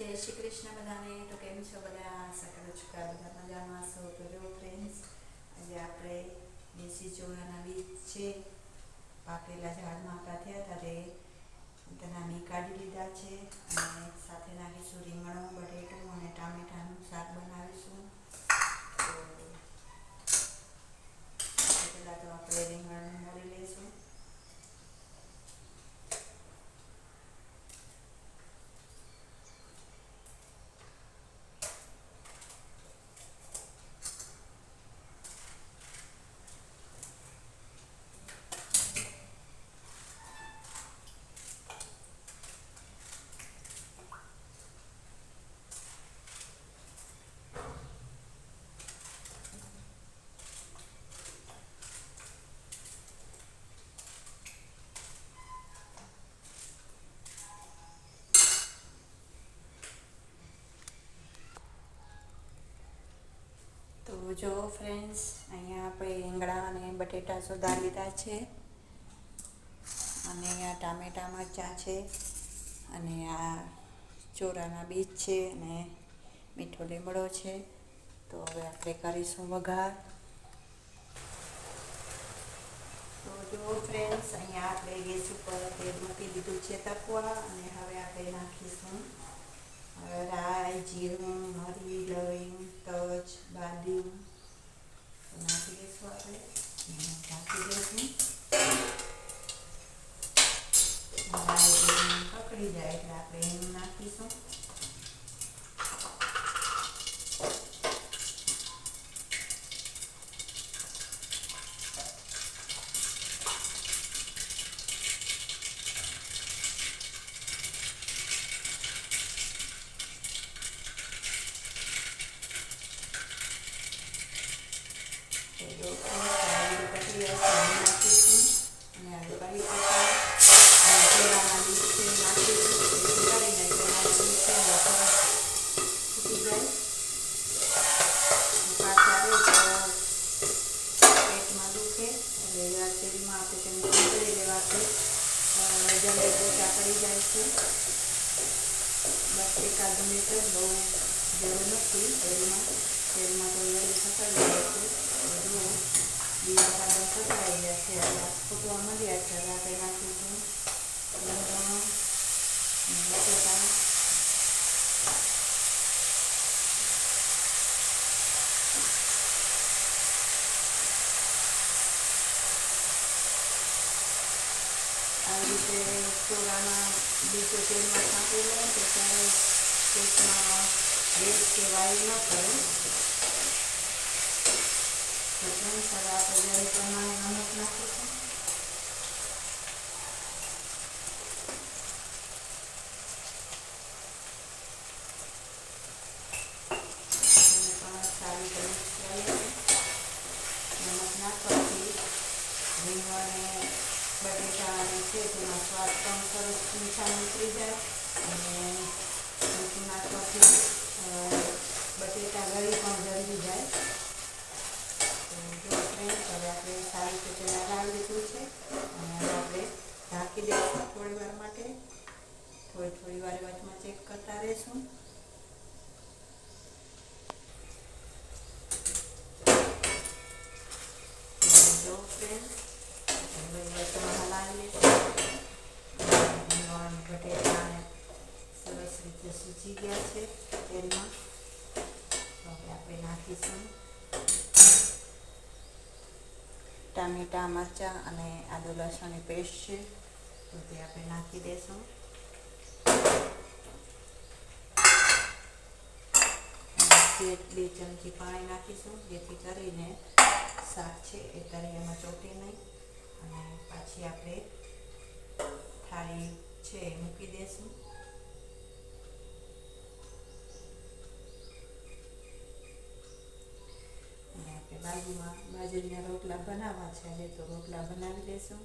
જય શ્રી કૃષ્ણ બધાને તો કેમ છો બધા? આશા કરું બધા મજામાં છો? તો જો ફ્રેન્ડ્સ આજે આપણે દેશી ચોળાના બીજ છે. પાકેલા ઝાડમાં આપણા થયા ત્યારે તેના બી કાઢી લીધા છે અને સાથે નાખીશું રીંગણું, બટેટું અને ટામેટાનું શાક બનાવીશું. તો પહેલાં તો આપણે રીંગણનું મોરી લઈશું તો જો ફ્રેન્ડ્સ અહીંયા આપણે રીંગણા અને બટેટા સુધા લીધા છે. અને અહીંયા ટામેટા મરચાં છે. અને આ ચોરાના બીજ છે અને મીઠો લીમડો છે. તો હવે આપણે કરીશું વઘાર. તો જો ફ્રેન્ડ્સ અહીંયા આપણે ગેસ ઉપર તેલ મૂકી દીધું છે તપવા અને હવે આપણે નાખીશું. રાઈ, જીરું મરી લવિંગ, તજ બાદીમ નાખી દઈશું આપણે. ઢાંકી દઈશું પકડી જાય એટલે આપણે એનું નાખીશું તો જો સારી પ્રક્રિયા નાખીશું અને હવે કરી પકા ચોરાના બીજ છે નાખીશું જેથી કરીને ચોરાના બીજ છે ને સરસ ફૂટી જાય ઉકાળ આવે તો પેટમાં દુખે એટલે આ તેલમાં આપણે તેને સાંભળી લેવાથી જલ્દી પોચા પડી જાય છે બસ એકાદ મિનિટ બહુ જરૂર નથી તેલમાં તેલમાં તો જલ્દી સકાઈ જાય છે જુઓ બીજા પાછળ સકાઈ ગયા છે ફૂટવા માંડ્યા છે હવે આપણે નાખીશું લસણ બટેટા આવી રીતે ચોરાના બીજો તેલમાં છાંટી લે તો ત્યારે પેટમાં ગેસ કે વાયુ ન કરે ફ્રેન્ડ્સ હવે આપણે જ્યારે પ્રમાણે નમક નાખીશું એને પણ સારી રીતે મિક્સ કરી લઈએ નમક નાખવાથી બટેટા અને છે તેમાં સ્વાદ પણ સરસ મીઠા નીકળી જાય અને નાખવાથી અ, બટેટા ગળી પણ જલ્દી જાય તો જો ફ્રેન્ડ્સ હવે આપણે સારી રીતે લગાવી લીધું છે અને હવે આપણે ઢાંકી દઈશું થોડી વાર માટે થોડી થોડી વાર વચમાં ચેક કરતા રહીશું જો ફ્રેન્ડ્સ હવે વચમાં હલાવી લઈશું રીંગણ બટેટા ને સરસ રીતે સૂચી ગયા છે તેલમાં. હવે આપણે નાખીશું. ટામેટા, મરચાં અને આદુ લસણની પેસ્ટ છે. તો તે આપણે નાખી દઈશું બે બે ચમચી પાણી નાખીશું, જેથી કરીને શાક છે એ તળિયામાં ચોટે નહીં. અને પાછી આપણે થાળી છે એ મૂકી દઈશું અને આપણે બાજુમાં બાજરીના રોટલા બનાવવા છે, એટલે તો રોટલા બનાવી દઈશું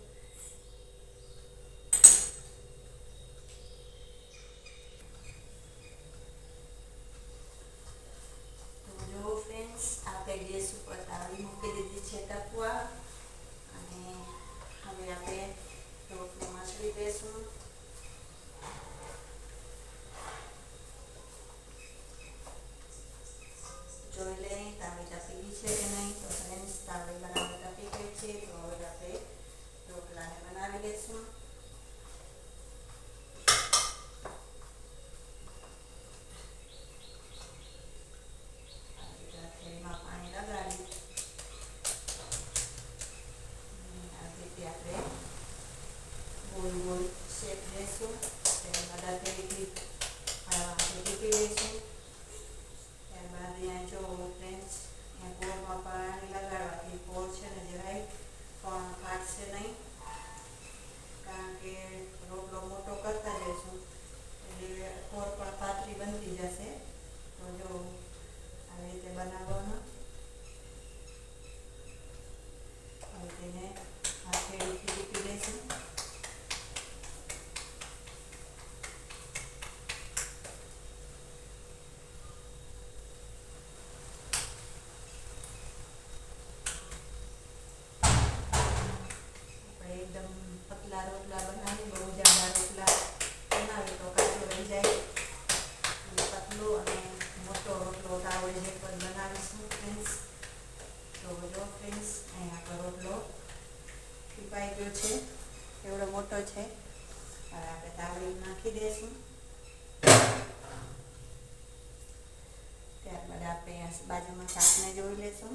બાજુમાં શાકને જોઈ લેશો.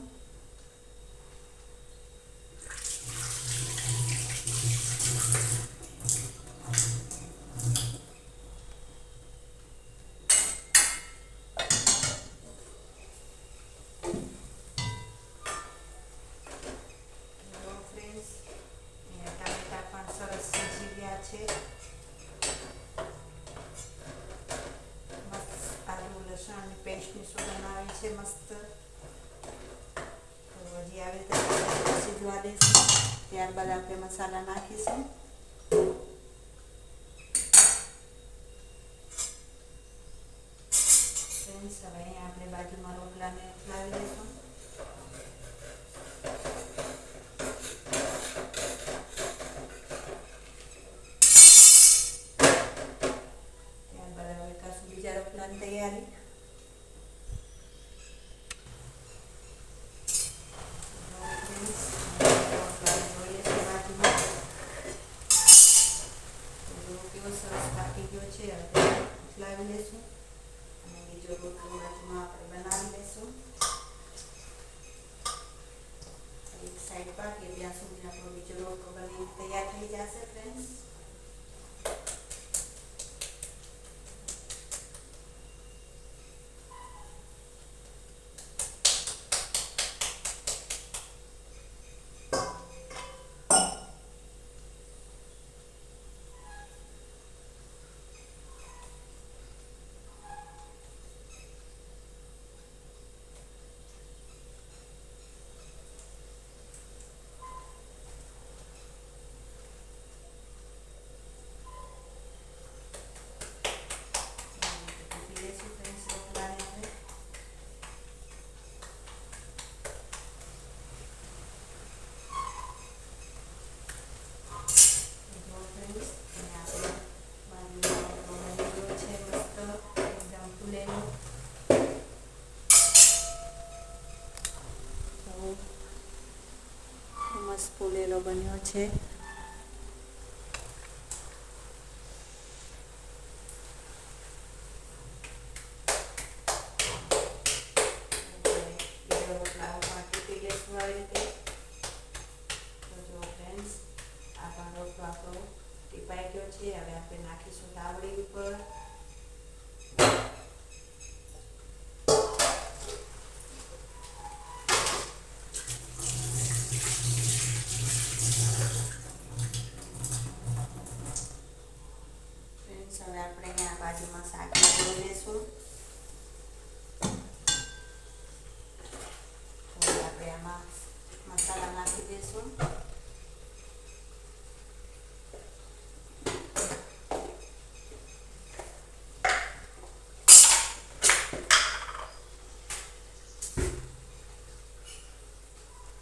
ટામેટા પણ સરસ સિજી છે મસ્ત આદુ લસણની પેસ્ટની સુગંધ આવે છે મસ્ત, તો હજી આવી રીતે સીજવા દઈશું ત્યારબાદ આપણે મસાલા નાખીશું. હવે આપણે બાજુમાં રોટલાને લાવી દઈશું ત્યારબાદ હવે કરશું બીજા રોટલાની તૈયારી કેવો સરસ પાકી ગયો છે હવે લાવી લઈશું અને બીજો રોટલો બાજુમાં આપણે બનાવી લઈશું એક સાઈડ પાકીએ ત્યાં સુધી આપણો બીજો રોટલો બની તૈયાર થઈ જશે ફ્રેન્ડ્સ મૂકી દઈશું ફ્રેન્ડ્સ રોટલાને હવે જો ફ્રેન્ડ્સ અને આપણે બાજુમાં રોટલો બની ગયો છે મસ્ત એકદમ ફૂલેલો તો મસ્ત ફૂલેલો બન્યો છે બીજો રોટલા ઉપર ટીપી લઈશું આવી રીતે તો જો ફ્રેન્ડ્સ આ પણ રોટલો આપણો ટીપાઈ ગયો છે. હવે આપણે નાખીશું તાવડી ઉપર ફ્રેન્ડ્સ હવે આપણે અહીંયા બાજુમાં શાક જોઈ લઈશું તો આપણે આમાં મસાલા નાખી દઈશું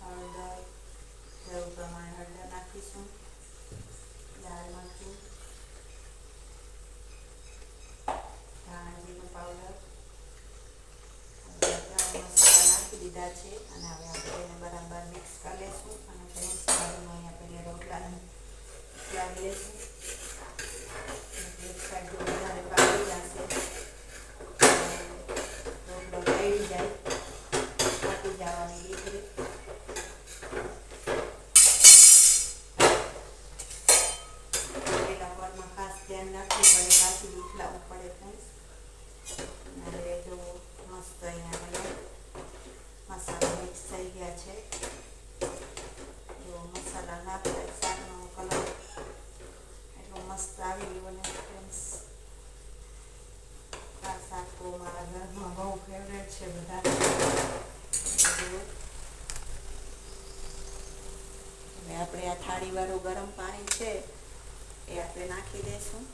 હળદર જરૂર પ્રમાણે હળદર નાખીશું દાળ મરચું ધાણા જીરું પાવડર બધા મસાલા દીધા છે અને હવે આપણે એને બરાબર મિક્સ કરી લઈશું અને ફ્રેન્ડ્સ બાજુમાં અહીંયા પહેલાં રોટલાને લાવી લઈશું એક સાઈડ રોટલો ગળી જાય જવાની દીકરી પરમાં ખાસ ધ્યાન રાખવું પડે પાછી ઉઠલાવવું પડે ફ્રેન્ડ્સ અને જો મસ્ત અહીંયા મસાલા મિક્સ થઈ ગયા છે. એવો મસાલા નાખતા શાકનો કલર એટલો મસ્ત આવી ગયો ને ફ્રેન્ડ્સ આ શાક તો મારા ઘરમાં બહુ ફેવરેટ છે બધા. આપણે આ થાળીવાળું ગરમ પાણી છે એ આપણે નાખી દઈશું.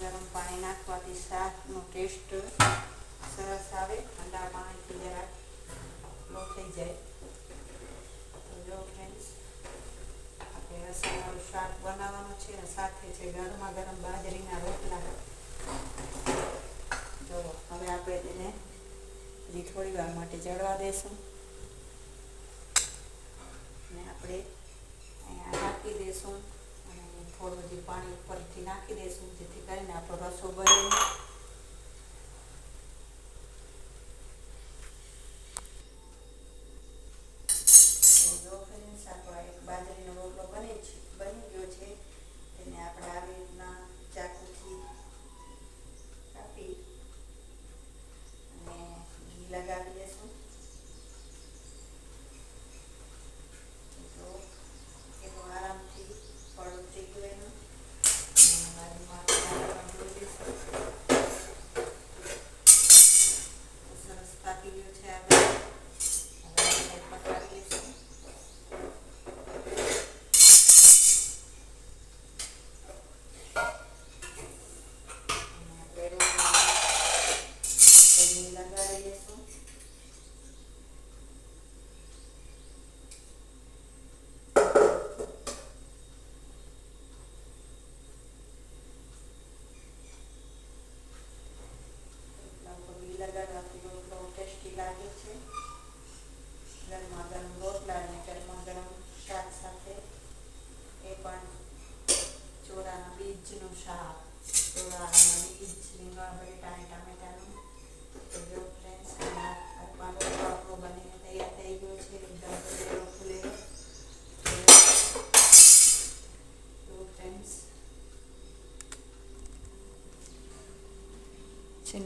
ગરમ પાણી નાખવાથી શાકનો ટેસ્ટ સરસ આવે ઠંડા પાણીથી જરાક લો થઈ જાય તો જો ફ્રેન્ડ્સ આપણે રસાવાળું શાક બનાવવાનું છે અને સાથે છે ગરમા ગરમ બાજરીના રોટલા જો હવે આપણે તેને હજી થોડી વાર માટે જળવા દેશું અને આપણે અહીંયા નાખી દઈશું અને થોડું હજી પાણી ઉપરથી નાખી દઈશું રસો ભરે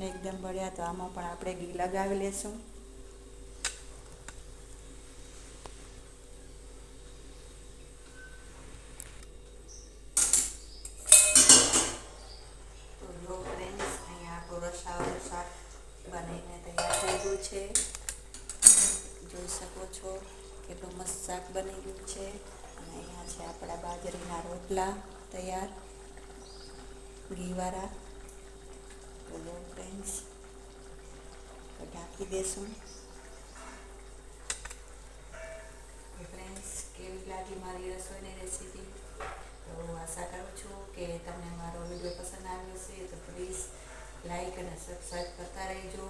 એકદમ બળ્યા તો આમાં પણ આપણે ઘી લગાવી લેશું. છે. જોઈ શકો છો કેટલું મસ્ત શાક બની ગયું છે. અને અહીંયા છે આપણા બાજરીના રોટલા તૈયાર. ઘીવાળા. જો ફ્રેન્ડ્સ તો ઢાંકી દેશું ફ્રેન્ડ્સ કેવી લાગી મારી રસોઈની રેસીપી તો આશા કરું છું કે તમને મારો વીડિયો પસંદ આવ્યો હશે તો પ્લીઝ લાઈક અને સબસ્ક્રાઈબ કરતા રહેજો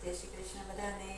જય શ્રી કૃષ્ણ બધાને